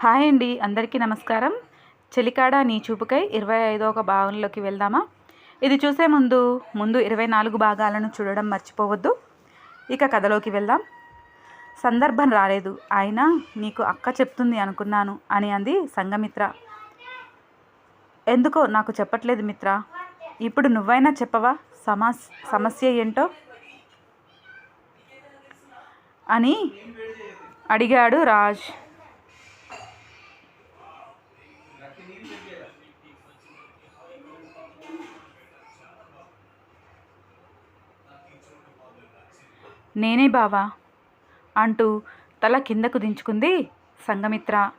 Hi అండి అందరికీ నమస్కారం. చెలికాడ నీ చూపుకై ఇరవై ఐదో ఒక భాగంలోకి వెళ్దామా? ఇది చూసే ముందు ముందు ఇరవై నాలుగు భాగాలను చూడడం మర్చిపోవద్దు. ఇక కథలోకి వెళ్దాం. సందర్భం రాలేదు. అయినా నీకు అక్క చెప్తుంది అనుకున్నాను అని అంది సంగమిత్ర ఎందుకో నాకు చెప్పట్లేదు మిత్ర. ఇప్పుడు నువ్వైనా చెప్పవా? సమస్ సమస్య ఏంటో? అని అడిగాడు రాజ్. నేనే బావా అంటూ తల కిందకు దించుకుంది సంగమిత్ర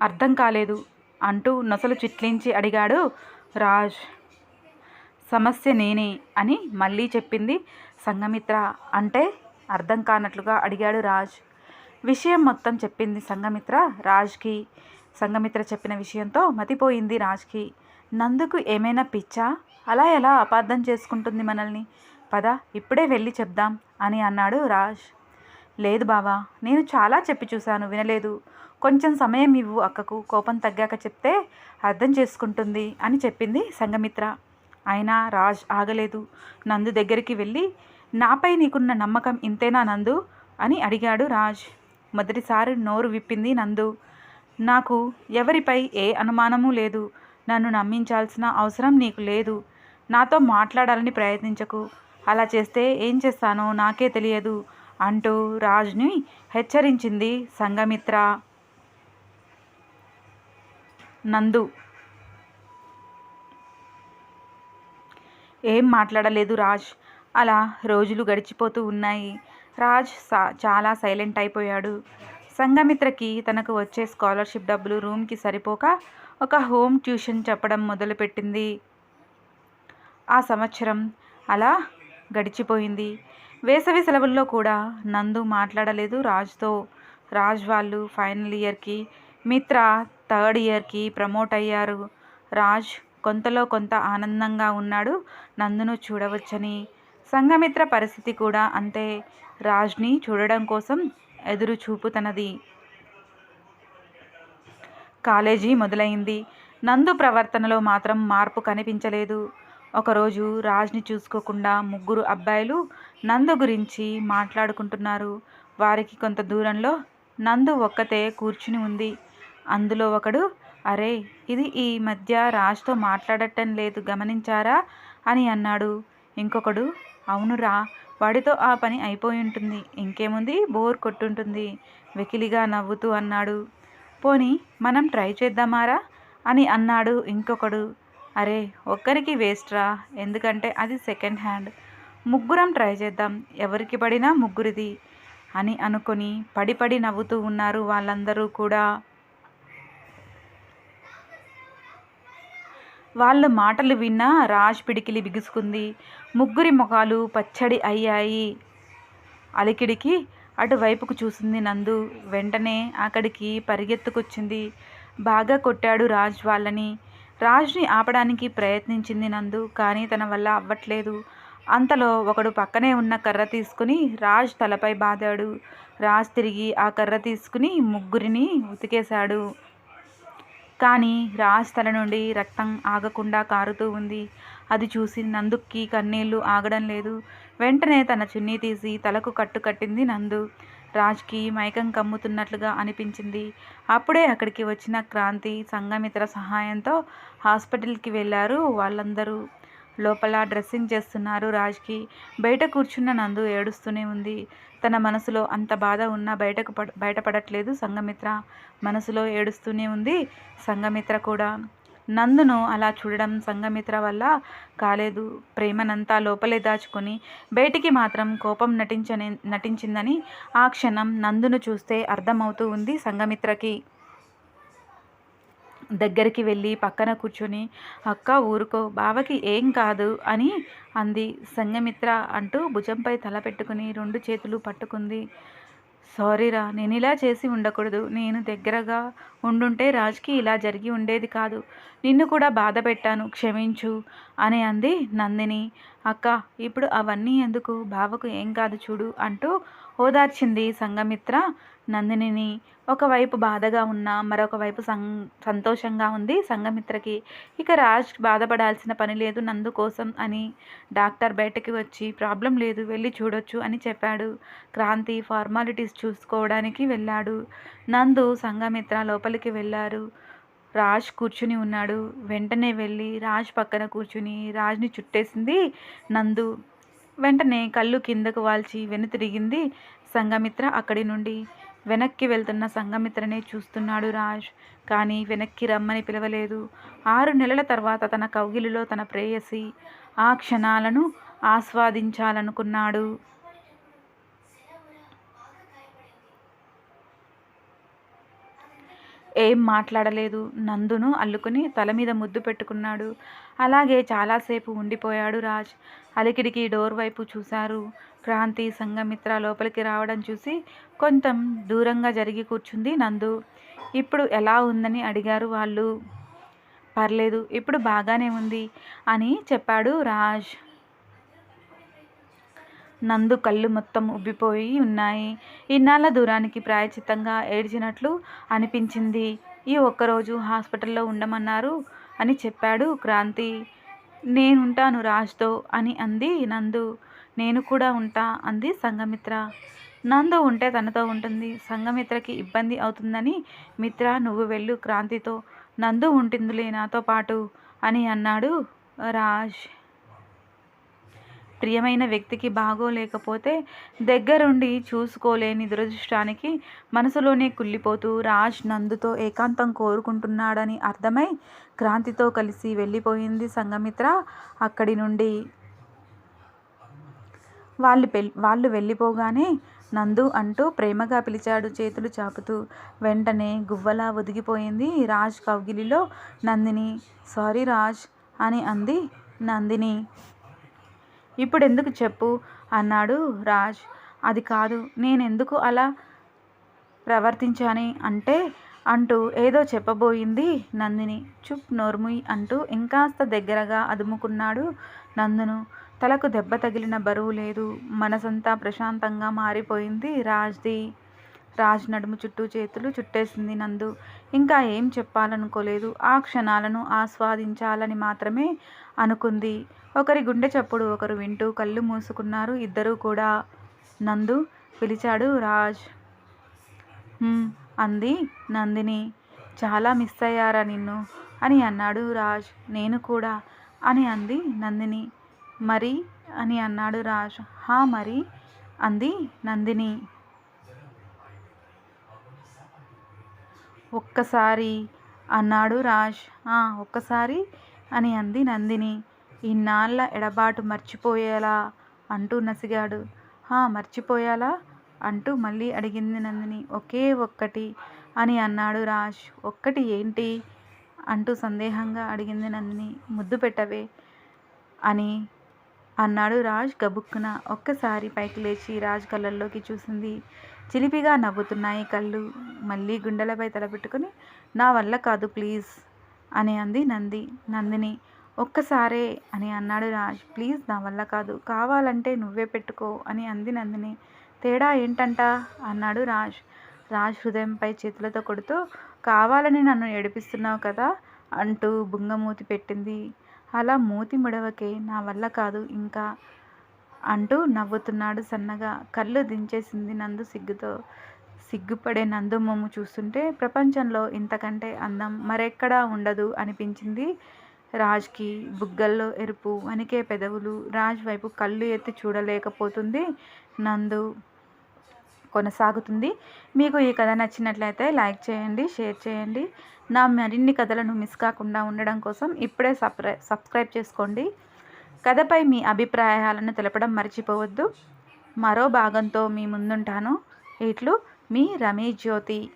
అర్థం కాలేదు అంటూ నొసలు చిట్లించి అడిగాడు రాజ్. సమస్య నేనే అని మళ్ళీ చెప్పింది సంగమిత్ర అంటే అర్థం కానట్లుగా అడిగాడు రాజ్. విషయం మొత్తం చెప్పింది సంగమిత్ర రాజ్కి. సంగమిత్ర చెప్పిన విషయంతో మతిపోయింది రాజ్కి. నందుకు ఏమైనా పిచ్చా? అలా ఎలా అపార్థం చేసుకుంటుంది మనల్ని? పద ఇప్పుడే వెళ్ళి చెప్దాం అని అన్నాడు రాజ్. లేదు బావా నేను చాలా చెప్పి చూశాను వినలేదు. కొంచెం సమయం ఇవ్వు అక్కకు కోపం తగ్గాక చెప్తే అర్థం చేసుకుంటుంది అని చెప్పింది సంగమిత్ర అయినా రాజ్ ఆగలేదు. నందు దగ్గరికి వెళ్ళి నాపై నీకున్న నమ్మకం ఇంతేనా నందు? అని అడిగాడు రాజ్. మొదటిసారి నోరు విప్పింది నందు. నాకు ఎవరిపై ఏ అనుమానము లేదు. నన్ను నమ్మించాల్సిన అవసరం నీకు లేదు. నాతో మాట్లాడాలని ప్రయత్నించకు. అలా చేస్తే ఏం చేస్తానో నాకే తెలియదు అంటూ రాజ్ని హెచ్చరించింది సంఘమిత్ర. నందు. ఏం మాట్లాడలేదు రాజ్. అలా రోజులు గడిచిపోతూ ఉన్నాయి. రాజ్ సా చాలా సైలెంట్ అయిపోయాడు. సంఘమిత్రకి తనకు వచ్చే స్కాలర్షిప్ డబ్బులు రూమ్కి సరిపోక ఒక హోమ్ ట్యూషన్ చెప్పడం మొదలుపెట్టింది. ఆ సంవత్సరం అలా గడిచిపోయింది. వేసవి సెలవుల్లో కూడా నందు మాట్లాడలేదు రాజ్తో. రాజ్ వాళ్ళు ఫైనల్ ఇయర్కి మిత్ర థర్డ్ ఇయర్కి ప్రమోట్ అయ్యారు. రాజ్ కొంతలో కొంత ఆనందంగా ఉన్నాడు నందును చూడవచ్చని. సంఘమిత్ర పరిస్థితి కూడా అంతే. రాజ్ని చూడడం కోసం ఎదురు చూపు తనది. కాలేజీ మొదలైంది. నందు ప్రవర్తనలో మాత్రం మార్పు కనిపించలేదు. ఒకరోజు రాజ్ని చూసుకోకుండా ముగ్గురు అబ్బాయిలు నందు గురించి మాట్లాడుకుంటున్నారు. వారికి కొంత దూరంలో నందు ఒక్కతే కూర్చుని ఉంది. అందులో ఒకడు అరే ఇది ఈ మధ్య రాజ్తో మాట్లాడటం లేదు గమనించారా? అని అన్నాడు. ఇంకొకడు అవునురా వాడితో ఆ పని అయిపోయి ఉంటుంది. ఇంకేముంది? బోర్ కొట్టుంటుంది. వెకిలిగా నవ్వుతూ అన్నాడు. పోనీ మనం ట్రై చేద్దామారా? అని అన్నాడు ఇంకొకడు. అరే ఒక్కరికి వేస్ట్రా ఎందుకంటే అది సెకండ్ హ్యాండ్ ముగ్గురం ట్రై చేద్దాం. ఎవరికి పడినా ముగ్గురిది అని అనుకొని పడి పడి నవ్వుతూ ఉన్నారు వాళ్ళందరూ కూడా. వాళ్ళ మాటలు విన్నా రాజ్ పిడికిలి బిగుసుకుంది. ముగ్గురి ముఖాలు పచ్చడి అయ్యాయి. అలికిడికి అటువైపుకు చూసింది నందు. వెంటనే అక్కడికి పరిగెత్తుకొచ్చింది. బాగా కొట్టాడు రాజ్ వాళ్ళని. రాజ్ని ఆపడానికి ప్రయత్నించింది నందు కానీ తన వల్ల అవ్వట్లేదు. అంతలో ఒకడు పక్కనే ఉన్న కర్ర తీసుకుని రాజ్ తలపై బాదాడు. రాజ్ తిరిగి ఆ కర్ర తీసుకుని ముగ్గురిని ఉతికేశాడు. కానీ రాజ్ తల నుండి రక్తం ఆగకుండా కారుతూ ఉంది. అది చూసి నందుకి కన్నీళ్ళు ఆగడం లేదు. వెంటనే తన చున్నీ తీసి తలకు కట్టు కట్టింది నందు. రాజ్కి మైకం కమ్ముతున్నట్లుగా అనిపించింది. అప్పుడే అక్కడికి వచ్చిన క్రాంతి సంఘమిత్ర సహాయంతో హాస్పిటల్కి వెళ్ళారు వాళ్ళందరూ. లోపల డ్రెస్సింగ్ చేస్తున్నారు రాజ్కి. బయట కూర్చున్న నందు ఏడుస్తూనే ఉంది. తన మనసులో అంత బాధ ఉన్నా బయటకు బయటపడట్లేదు సంఘమిత్ర. మనసులో ఏడుస్తూనే ఉంది సంఘమిత్ర కూడా. నందును అలా చూడడం సంఘమిత్ర వల్ల కాలేదు. ప్రేమనంతా లోపలే దాచుకొని బయటికి మాత్రం కోపం నటించని నటించిందని ఆ క్షణం నందును చూస్తే అర్థమవుతూ ఉంది సంఘమిత్రకి. దగ్గరికి వెళ్ళి పక్కన కూర్చొని అక్క ఊరుకో బావకి ఏం కాదు అని అంది సంఘమిత్ర అంటూ భుజంపై తల పెట్టుకుని రెండు చేతులు పట్టుకుంది. సారీరా నేను ఇలా చేసి ఉండకూడదు. నేను దగ్గరగా ఉండుంటే రాజ్కి ఇలా జరిగి ఉండేది కాదు. నిన్ను కూడా బాధ పెట్టాను క్షమించు అని అంది నందిని. అక్క ఇప్పుడు అవన్నీ ఎందుకు? బావకు ఏం కాదు చూడు అంటూ ఓదార్చింది సంఘమిత్ర నందినిని. ఒకవైపు బాధగా ఉన్న మరొక వైపు సం సంతోషంగా ఉంది సంఘమిత్రకి. ఇక రాజ్ బాధపడాల్సిన పని లేదు నందు కోసం అని డాక్టర్ బయటకి వచ్చి ప్రాబ్లం లేదు వెళ్ళి చూడొచ్చు అని చెప్పాడు. క్రాంతి ఫార్మాలిటీస్ చూసుకోవడానికి వెళ్ళాడు. నందు సంఘమిత్ర లోపలికి వెళ్ళారు. రాజ్ కూర్చుని ఉన్నాడు. వెంటనే వెళ్ళి రాజ్ పక్కన కూర్చుని రాజ్ని చుట్టేసింది నందు. వెంటనే కళ్ళు కిందకు వాల్చి వెనుతిరిగింది సంఘమిత్ర అక్కడి నుండి. వెనక్కి వెళ్తున్న సంఘమిత్రనే చూస్తున్నాడు రాజ్. కానీ వెనక్కి రమ్మని పిలవలేదు. ఆరు నెలల తర్వాత తన కౌగిలిలో తన ప్రేయసి ఆ క్షణాలను ఆస్వాదించాలనుకున్నాడు. ఏం మాట్లాడలేదు. నందును అల్లుకుని తల మీద ముద్దు పెట్టుకున్నాడు. అలాగే చాలాసేపు ఉండిపోయాడు రాజ్. అలికిడికి డోర్ వైపు చూశారు. క్రాంతి సంఘమిత్ర లోపలికి రావడం చూసి కొంచెం దూరంగా జరిగి కూర్చుంది నందు. ఇప్పుడు ఎలా ఉందని అడిగారు వాళ్ళు. పర్లేదు ఇప్పుడు బాగానే ఉంది అని చెప్పాడు రాజ్. నందు కళ్ళు మొత్తం ఉబ్బిపోయి ఉన్నాయి. ఇన్నాళ్ళ దూరానికి ప్రాయచిత్తంగా ఏడ్చినట్లు అనిపించింది. ఈ ఒక్కరోజు హాస్పిటల్లో ఉండమన్నారు అని చెప్పాడు క్రాంతి. నేనుంటాను రాజ్తో అని అంది నందు. నేను కూడా ఉంటా అంది సంఘమిత్ర. నందు ఉంటే తనతో ఉంటుంది. సంఘమిత్రకి ఇబ్బంది అవుతుందని మిత్ర నువ్వు వెళ్ళు క్రాంతితో. నందు ఉంటుందిలే నాతో పాటు అని అన్నాడు రాజ్. ప్రియమైన వ్యక్తికి బాగోలేకపోతే దగ్గరుండి చూసుకోలేని దురదృష్టానికి మనసులోనే కుళ్ళిపోతూ రాజ్ నందుతో ఏకాంతం కోరుకుంటున్నాడని అర్థమై క్రాంతితో కలిసి వెళ్ళిపోయింది సంగమిత్ర అక్కడి నుండి వాళ్ళు పె వాళ్ళు వెళ్ళిపోగానే నందు అంటూ ప్రేమగా పిలిచాడు చేతులు చాపుతూ. వెంటనే గువ్వలా ఒదిగిపోయింది రాజ్ కౌగిలిలో. నందిని సారీ రాజ్ అని అంది నందిని. ఇప్పుడు ఎందుకు చెప్పు? అన్నాడు రాజ్. అది కాదు నేనెందుకు అలా ప్రవర్తించాని అంటే? అంటూ ఏదో చెప్పబోయింది నందిని. చుప్ నోర్ముయ్ అంటూ ఇంకాస్త దగ్గరగా అదుముకున్నాడు నందును. తలకు దెబ్బ తగిలిన బరువు లేదు. మనసంతా ప్రశాంతంగా మారిపోయింది రాజ్ది. రాజ్ నడుము చుట్టూ చేతులు చుట్టేసింది నందు. ఇంకా ఏం చెప్పాలనుకోలేదు. ఆ క్షణాలను ఆస్వాదించాలని మాత్రమే అనుకుంది. ఒకరి గుండె చప్పుడు ఒకరు వింటూ కళ్ళు మూసుకున్నారు ఇద్దరూ కూడా. నందు పిలిచాడు రాజ్. అంది నందిని. చాలా మిస్ అయ్యారా నిన్ను? అని అన్నాడు రాజ్. నేను కూడా అని అంది నందిని. మరి? అని అన్నాడు రాజ్. హా మరి? అంది నందిని. ఒక్కసారి అన్నాడు రాజ్. ఒక్కసారి అని అంది నందిని. ఇన్నాళ్ళ ఎడబాటు మర్చిపోయేలా అంటూ నసిగాడు. మర్చిపోయాలా అంటూ మళ్ళీ అడిగింది నందిని. ఒకే ఒక్కటి అని అన్నాడు రాజ్. ఒక్కటి ఏంటి? అంటూ సందేహంగా అడిగింది నందిని. ముద్దు పెట్టవే అని అన్నాడు రాజ్ గబుక్కున. ఒక్కసారి పైకి లేచి రాజ్ కళ్ళల్లోకి చూసింది చిలిపిగా నవ్వుతున్నాయి కళ్ళు. మళ్ళీ గుండెలపై తలపెట్టుకుని నా వల్ల కాదు ప్లీజ్ అని అంది నంది. నందిని ఒక్కసారే అని అన్నాడు రాజ్. ప్లీజ్ నా వల్ల కాదు. కావాలంటే నువ్వే పెట్టుకో అని అంది నందిని. తేడా ఏంటంట? అన్నాడు రాజ్. రాజ్ హృదయంపై చేతులతో కొడుతూ కావాలని నన్ను ఏడిపిస్తున్నావు కదా అంటూ బుంగమూతి పెట్టింది. అలా మూతి ముడవకే నా వల్ల కాదు ఇంకా అంటూ నవ్వుతున్నాడు సన్నగా. కళ్ళు దించేసింది నందు సిగ్గుతో. సిగ్గుపడే నందు మొమ్ము చూస్తుంటే ప్రపంచంలో ఇంతకంటే అందం మరెక్కడా ఉండదు అనిపించింది. రాజ్కి బుగ్గల్లో ఎరుపు వణికే పెదవులు రాజ్ వైపు కళ్ళు ఎత్తి చూడలేకపోతుంది. నందు కొనసాగుతుంది. మీకు ఈ కథ నచ్చినట్లయితే లైక్ చేయండి షేర్ చేయండి. నా మరిన్ని కథలను మిస్ కాకుండా ఉండడం కోసం ఇప్పుడే సబ్స్క్రై సబ్స్క్రైబ్ చేసుకోండి. కథపై మీ అభిప్రాయాలను తెలపడం మర్చిపోవద్దు. మరో భాగంతో మీ ముందుంటాను. ఇట్లు మీ రమేష్ జ్యోతి